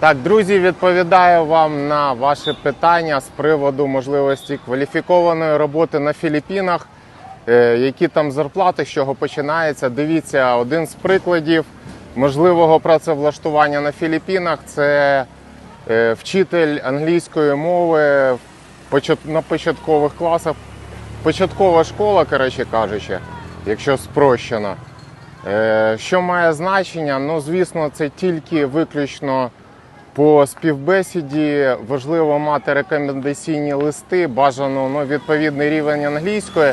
Так, друзі, відповідаю вам на ваші питання з приводу можливості кваліфікованої роботи на Філіппінах. Е, Які там зарплати, з чого починається? Дивіться, один з прикладів можливого працевлаштування на Філіппінах це е, вчитель англійської мови на початкових класах. Початкова школа, коротше кажучи, якщо спрощено. Е, Що має значення? Ну, звісно, це тільки виключно по співбесіді. Важливо мати рекомендаційні листи, бажано ну, відповідний рівень англійської.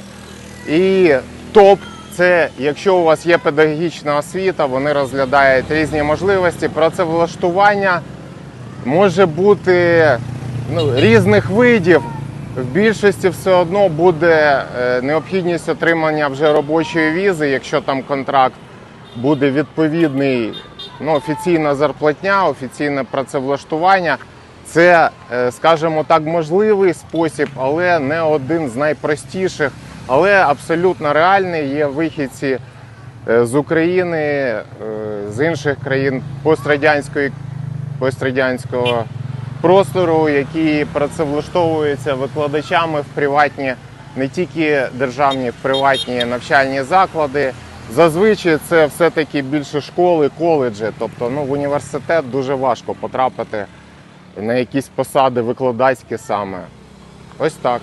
І топ це якщо у вас є педагогічна освіта, вони розглядають різні можливості. Працевлаштування може бути ну, різних видів. В більшості все одно буде е, необхідність отримання вже робочої візи, якщо там контракт буде відповідний, ну, офіційна зарплатня, офіційне працевлаштування. Це, е, скажімо так, можливий спосіб, але не один з найпростіших, але абсолютно реальний. Є вихідці е, з України, е, з інших країн пострадянської пострадянського простору, які працевлаштовуються викладачами в приватні, не тільки державні, в приватні навчальні заклади. Зазвичай це все-таки більше школи, коледжі. Тобто ну, в університет дуже важко потрапити на якісь посади викладацькі саме. Ось так.